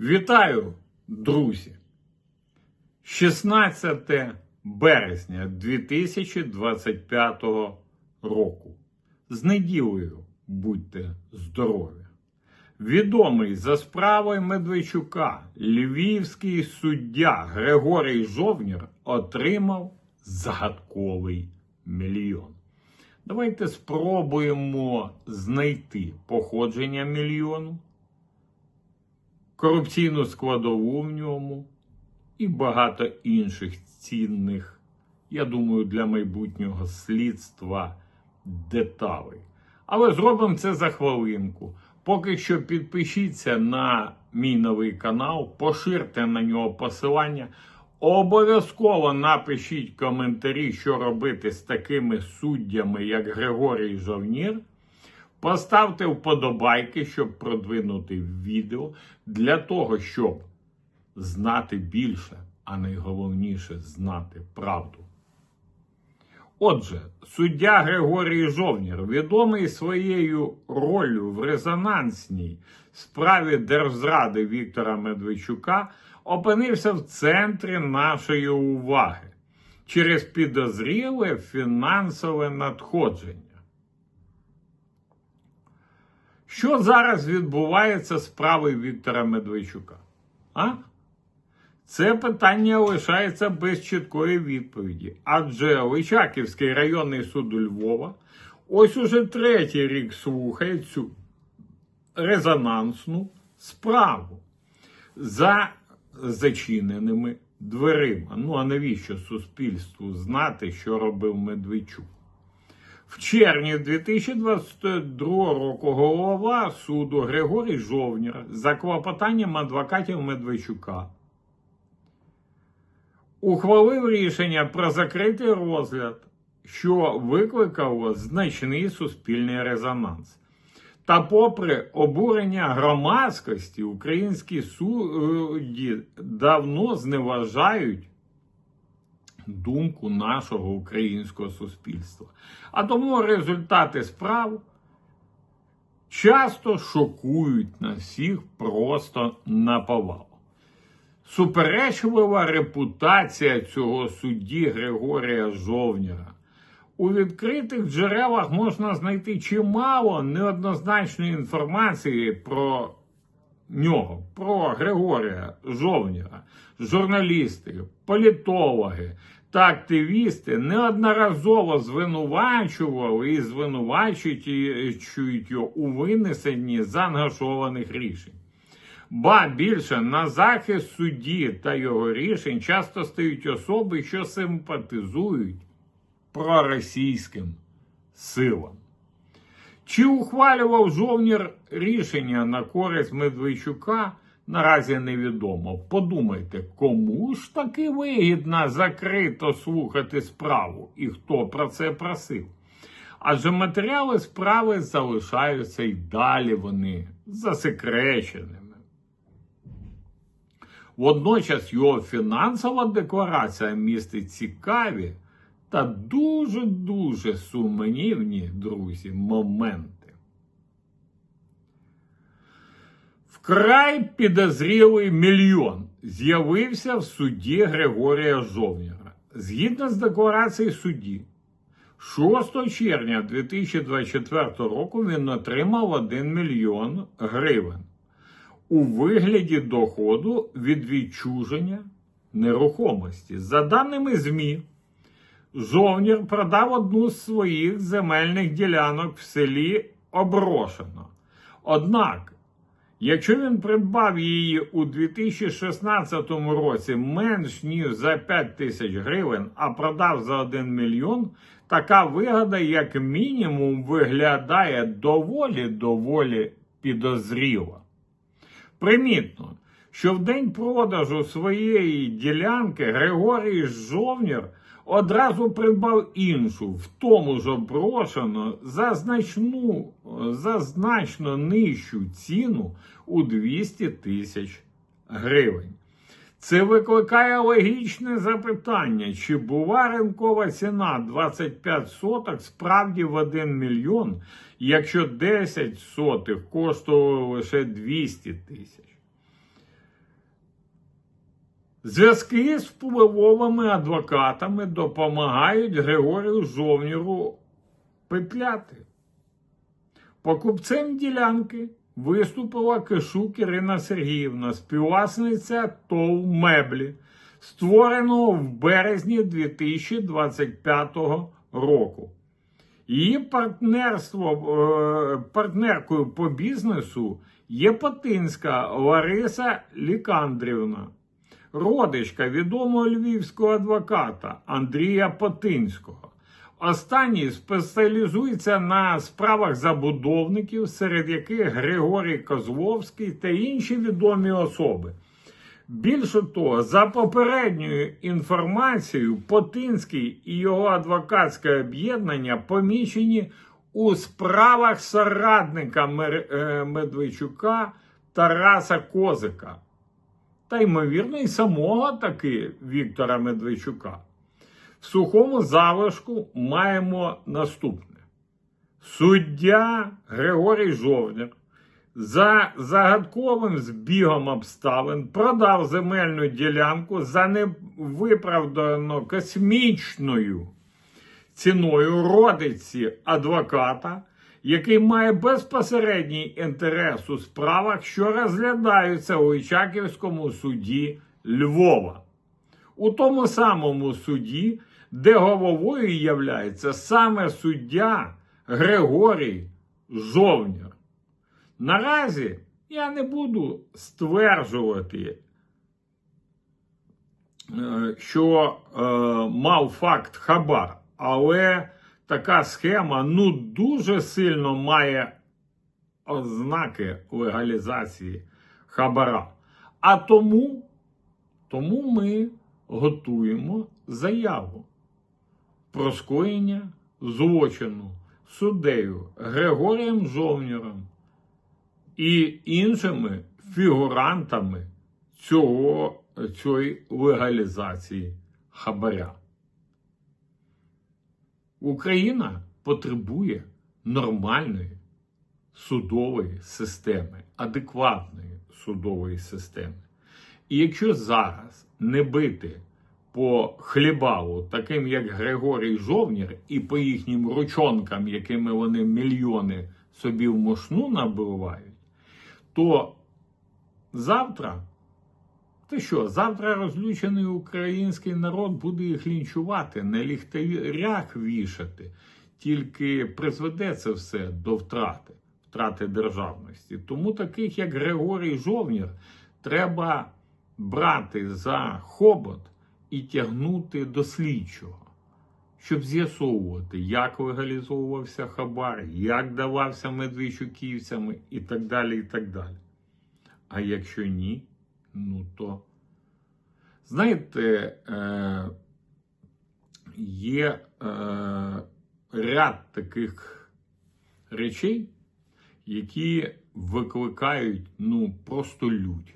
Вітаю, друзі! 16 березня 2025 року. З неділею будьте здорові! Відомий за справою Медведчука львівський суддя Григорій Жовнір отримав загадковий мільйон. Давайте спробуємо знайти походження мільйону, корупційну складову в ньому і багато інших цінних, я думаю, для майбутнього слідства деталей. Але зробимо це за хвилинку. Поки що підпишіться на мій новий канал, поширте на нього посилання. Обов'язково напишіть коментарі, що робити з такими суддями, як Григорій Жовнір. Поставте вподобайки, щоб продвинути відео для того, щоб знати більше, а найголовніше знати правду. Отже, суддя Григорій Жовнір, відомий своєю ролью в резонансній справі держзради Віктора Медведчука, опинився в центрі нашої уваги через підозріле фінансове надходження. Що зараз відбувається з справою Віктора Медведчука? А? Це питання лишається без чіткої відповіді. Адже Личаківський районний суд Львова ось уже третій рік слухає цю резонансну справу за зачиненими дверима. Ну а навіщо суспільству знати, що робив Медведчук? В червні 2022 року голова суду Григорій Жовнір за клопотанням адвокатів Медведчука ухвалив рішення про закритий розгляд, що викликало значний суспільний резонанс. Та, попри обурення громадськості, українські судді давно зневажають думку нашого українського суспільства. А тому результати справ часто шокують нас всіх просто на повал. Суперечлива репутація цього судді Григорія Жовніра. У відкритих джерелах можна знайти чимало неоднозначної інформації про нього, про Григорія Жовніра. Журналісти, політологи та активісти неодноразово звинувачували і звинувачують у винесенні заангажованих рішень. Ба більше на захист судді та його рішень часто стають особи, що симпатизують проросійським силам. Чи ухвалював жовнір рішення на користь Медведчука, наразі невідомо. Подумайте, кому ж таки вигідно закрито слухати справу і хто про це просив? Адже матеріали справи залишаються і далі вони засекреченими. Водночас його фінансова декларація містить цікаві та дуже-дуже сумнівні, друзі, моменти. Вкрай підозрілий мільйон з'явився в суді Григорія Жовніра. Згідно з декларацією судді, 6 червня 2024 року він отримав 1 мільйон гривень у вигляді доходу від відчуження нерухомості. За даними ЗМІ, Жовнір продав одну з своїх земельних ділянок в селі Оброшено. Однак, якщо він придбав її у 2016 році менш ніж за 5 тисяч гривень, а продав за 1 мільйон, така вигода, як мінімум, виглядає доволі доволі підозріло. Примітно, що в день продажу своєї ділянки Григорій Жовнір одразу придбав іншу, в тому ж оброшено за значну, за значно нижчу ціну у 200 тисяч гривень. Це викликає логічне запитання, чи була ринкова ціна 25 соток справді в 1 мільйон, якщо 10 сотих коштувало лише 200 тисяч. Зв'язки з впливовими адвокатами допомагають Григорію Жовніру петляти. Покупцем ділянки виступила Кишук Ірина Сергіївна, співвласниця ТОВ Меблі, створеного в березні 2025 року. Її партнерство, е, партнеркою по бізнесу є Патинська Лариса Лікандрівна, родичка відомого львівського адвоката Андрія Патинського. Останній спеціалізується на справах забудовників, серед яких Григорій Козловський та інші відомі особи. Більше того, за попередньою інформацією, Потинський і його адвокатське об'єднання помічені у справах соратника е, Медведчука Тараса Козика та, ймовірно, і самого таки Віктора Медведчука. В сухому залишку маємо наступне: суддя Григорій Жовнір за загадковим збігом обставин продав земельну ділянку за невиправдано космічною ціною родиці адвоката, який має безпосередній інтерес у справах, що розглядаються у Ічаківському суді Львова. У тому самому суді, де головою являється саме суддя Григорій Жовнір. Наразі я не буду стверджувати, е, що е, мав факт хабар, але така схема ну дуже сильно має ознаки легалізації хабара. А тому, тому ми готуємо заяву про скоєння злочину суддею Григорієм Жовніром і іншими фігурантами цього, цієї легалізації хабаря. Україна потребує нормальної судової системи, адекватної судової системи. І якщо зараз не бити по хлібалу, таким як Григорій Жовнір, і по їхнім ручонкам, якими вони мільйони собі в мошну набивають, то завтра, ти що, завтра розлючений український народ буде їх лінчувати, на ліхтарях вішати, тільки призведе це все до втрати, втрати державності. Тому таких, як Григорій Жовнір, треба брати за хобот і тягнути до слідчого. Щоб з'ясовувати, як легалізовувався хабар, як давався медведчуківцями і так далі. і так далі. А якщо ні, ну то знаєте, е, є е, ряд таких речей, які викликають ну, просто лють,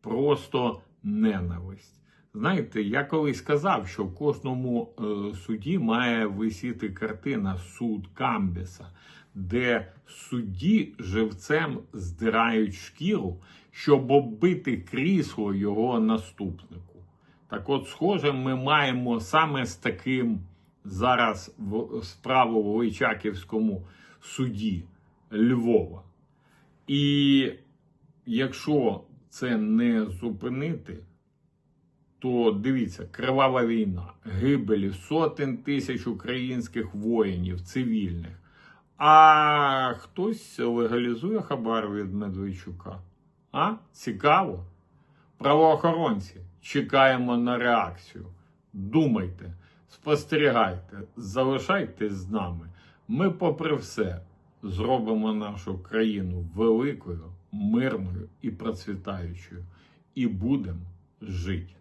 просто ненависть. Знаєте, я колись сказав, що в кожному е, суді має висіти картина суд Камбіса, де судді живцем здирають шкіру, щоб оббити крісло його наступнику. Так от, схоже, ми маємо саме з таким зараз в справу в Личаківському суді Львова. І якщо це не зупинити, то дивіться, кривава війна, гибелі сотень тисяч українських воїнів, цивільних. А хтось легалізує хабар від Медведчука. А? Цікаво. Правоохоронці, чекаємо на реакцію. Думайте, спостерігайте, залишайтесь з нами. Ми, попри все, зробимо нашу країну великою, мирною і процвітаючою. І будемо жити.